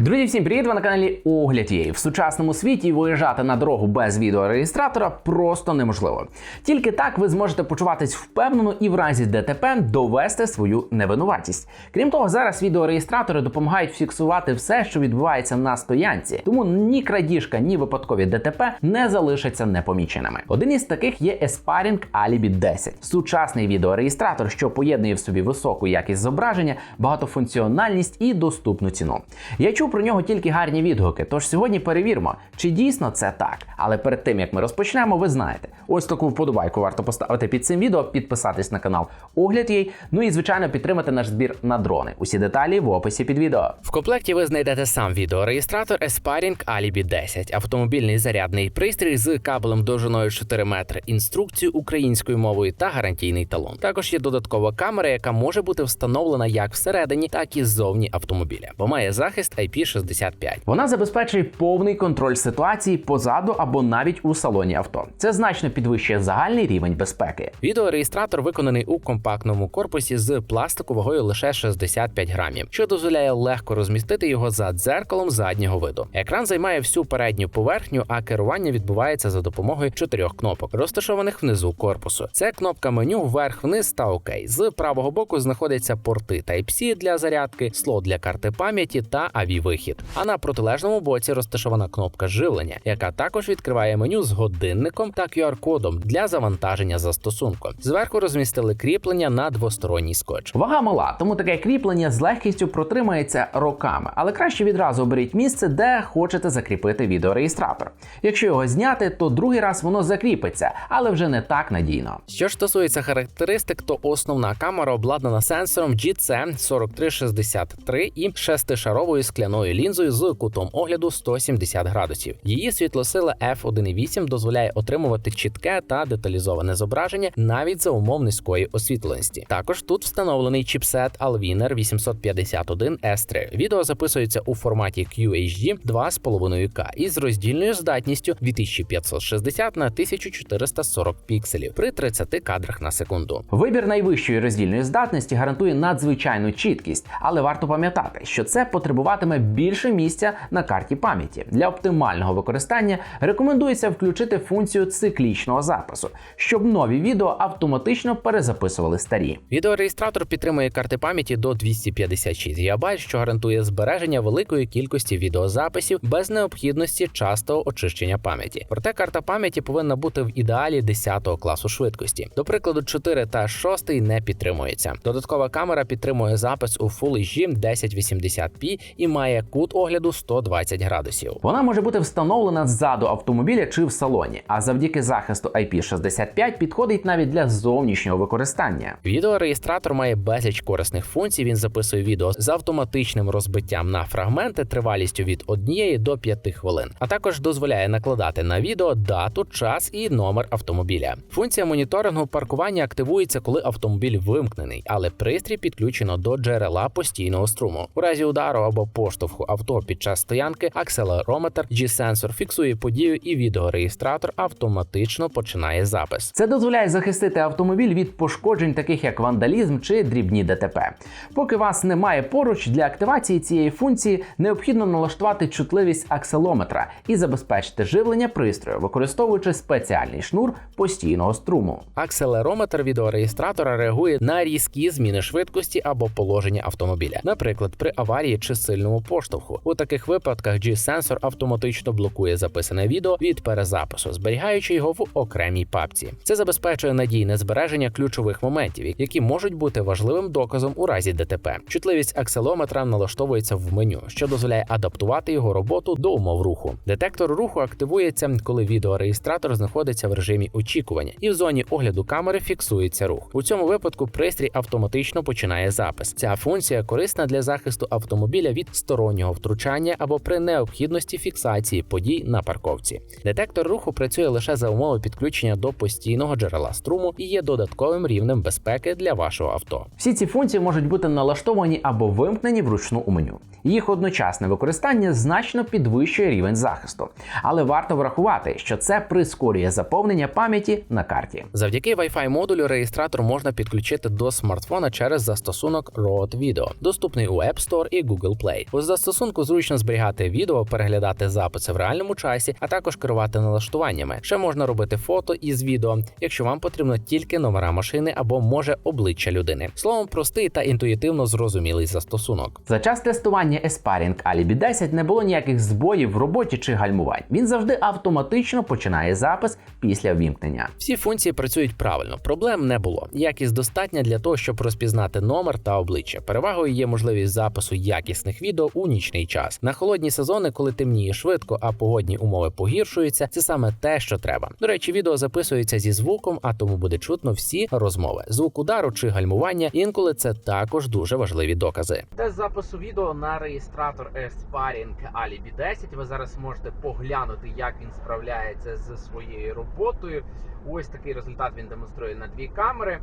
Друзі, всім привіт! Ви на каналі Огляд Єї. В сучасному світі виїжджати на дорогу без відеореєстратора просто неможливо. Тільки так ви зможете почуватись впевнено і в разі ДТП довести свою невинуватість. Крім того, зараз відеореєстратори допомагають фіксувати все, що відбувається на стоянці. Тому ні крадіжка, ні випадкові ДТП не залишаться непоміченими. Один із таких є Esparing Alibi 10. Сучасний відеореєстратор, що поєднує в собі високу якість зображення, багатофункціональність і доступну ціну. Я чув про нього тільки гарні відгуки, тож сьогодні перевіримо, чи дійсно це так. Але перед тим як ми розпочнемо, ви знаєте, ось таку вподобайку варто поставити під цим відео, підписатись на канал Огляд їй, ну і звичайно підтримати наш збір на дрони. Усі деталі в описі під відео. В комплекті ви знайдете сам відеореєстратор Aspiring Alibi 10, автомобільний зарядний пристрій з кабелем довжиною 4 метри, інструкцію українською мовою та гарантійний талон. Також є додаткова камера, яка може бути встановлена як всередині, так і ззовні автомобіля, бо має захист IP65. Вона забезпечує повний контроль ситуації позаду або навіть у салоні авто. Це значно підвищує загальний рівень безпеки. Відеореєстратор виконаний у компактному корпусі з пластику вагою лише 65 грамів, що дозволяє легко розмістити його за дзеркалом заднього виду. Екран займає всю передню поверхню, а керування відбувається за допомогою чотирьох кнопок, розташованих внизу корпусу. Це кнопка меню вверх-вниз та ОК. З правого боку знаходяться порти Type-C для зарядки, слот для карти пам'яті та аві-вихід. А на протилежному боці розташована кнопка живлення, яка також відкриває меню з годинником та QR-кодом для завантаження застосунку. Зверху розмістили кріплення на двосторонній скотч. Вага мала, тому таке кріплення з легкістю протримається роками, але краще відразу оберіть місце, де хочете закріпити відеореєстратор. Якщо його зняти, то другий раз воно закріпиться, але вже не так надійно. Що ж стосується характеристик, то основна камера обладнана сенсором GC4363 і шестишаровою скляною лінзою з кутом огляду 170 градусів. Її світлосила f1.8 дозволяє отримувати чітке та деталізоване зображення навіть за умов низької освітленості. Також тут встановлений чіпсет Alviner 851 S3. Відео записується у форматі QHD 2,5К із роздільною здатністю 2560 на 1440 пікселів при 30 кадрах на секунду. Вибір найвищої роздільної здатності гарантує надзвичайну чіткість, але варто пам'ятати, що це потребуватиме більше місця на карті пам'яті. Для оптимального використання рекомендується включити функцію циклічного запису, щоб нові відео автоматично перезаписували старі. Відеореєстратор підтримує карти пам'яті до 256 ГБ, що гарантує збереження великої кількості відеозаписів без необхідності частого очищення пам'яті. Проте карта пам'яті повинна бути в ідеалі 10 класу швидкості. До прикладу, 4 та 6 не підтримується. Додаткова камера підтримує запис у Full HD 1080p і має кут огляду 120 градусів. Вона може бути встановлена ззаду автомобіля чи в салоні, а завдяки захисту IP65 підходить навіть для зовнішнього використання. Відеореєстратор має безліч корисних функцій. Він записує відео з автоматичним розбиттям на фрагменти тривалістю від 1 до 5 хвилин, а також дозволяє накладати на відео дату, час і номер автомобіля. Функція моніторингу паркування активується, коли автомобіль вимкнений, але пристрій підключено до джерела постійного струму. У разі удару або поштовху авто під час стоянки акселерометр G-сенсор фіксує подію, і відеореєстратор автоматично починає запис. Це дозволяє захистити автомобіль від пошкоджень, таких як вандалізм чи дрібні ДТП. Поки вас немає поруч для активації цієї функції, необхідно налаштувати чутливість акселометра і забезпечити живлення пристрою, використовуючи спеціальний шнур постійного струму. Акселерометр відеореєстратора реагує на різкі зміни швидкості або положення автомобіля, наприклад, при аварії чи сильному поштовху. У таких випадках G-сенсор автоматично блокує записане відео від перезапису, зберігаючи його в окремій папці. Це забезпечує надійне збереження ключових моментів, які можуть бути важливим доказом у разі ДТП. Чутливість акселометра налаштовується в меню, що дозволяє адаптувати його роботу до умов руху. Детектор руху активується, коли відеореєстратор знаходиться в режимі очікування, і в зоні огляду камери фіксується рух. У цьому випадку пристрій автоматично починає запис. Ця функція корисна для захисту автомобіля від стороннього втручання або при необхідності фіксації подій на парковці. Детектор руху працює лише за умови підключення до постійного джерела струму і є додатковим рівнем безпеки для вашого авто. Всі ці функції можуть бути налаштовані або вимкнені вручну у меню. Їх одночасне використання значно підвищує рівень захисту, але варто врахувати, що це прискорює заповнення пам'яті на карті. Завдяки Wi-Fi модулю реєстратор можна підключити до смартфона через застосунок Road Video, доступний у App Store і Google Play. Застосунку зручно зберігати відео, переглядати записи в реальному часі, а також керувати налаштуваннями. Ще можна робити фото із відео, якщо вам потрібно тільки номера машини або може обличчя людини. Словом, простий та інтуїтивно зрозумілий застосунок. За час тестування Esparring Alibi 10 не було ніяких збоїв в роботі чи гальмувань. Він завжди автоматично починає запис після вімкнення. Всі функції працюють правильно, проблем не було. Якість достатня для того, щоб розпізнати номер та обличчя. Перевагою є можливість запису якісних відео у нічний час. На холодні сезони, коли темніє швидко, а погодні умови погіршуються, це саме те, що треба. До речі, відео записується зі звуком, а тому буде чутно всі розмови. Звук удару чи гальмування інколи це також дуже важливі докази. Тест запису відео на реєстратор Esparring Alibi 10. Ви зараз можете поглянути, як він справляється зі своєю роботою. Ось такий результат він демонструє на дві камери.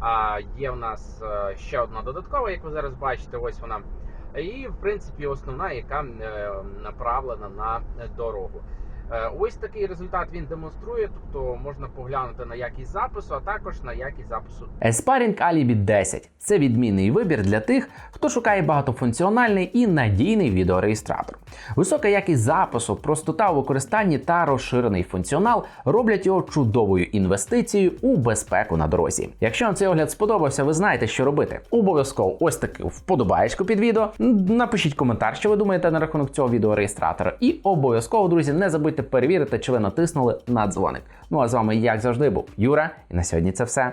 А є в нас е, ще одна додаткова, як ви зараз бачите, ось вона. І в принципі основна, яка е, направлена на дорогу. Е, Ось такий результат він демонструє, тобто можна поглянути на якість запису, а також на якість запису. Esparring Alibi 10 це відмінний вибір для тих, хто шукає багатофункціональний і надійний відеореєстратор. Висока якість запису, простота у використанні та розширений функціонал роблять його чудовою інвестицією у безпеку на дорозі. Якщо вам цей огляд сподобався, ви знаєте, що робити. Обов'язково ось таки вподобаєчку під відео. Напишіть коментар, що ви думаєте на рахунок цього відеореєстратора. І обов'язково, друзі, не забудьте перевірити, чи ви натиснули на дзвоник. Ну а з вами, як завжди, був Юра, і на сьогодні це все.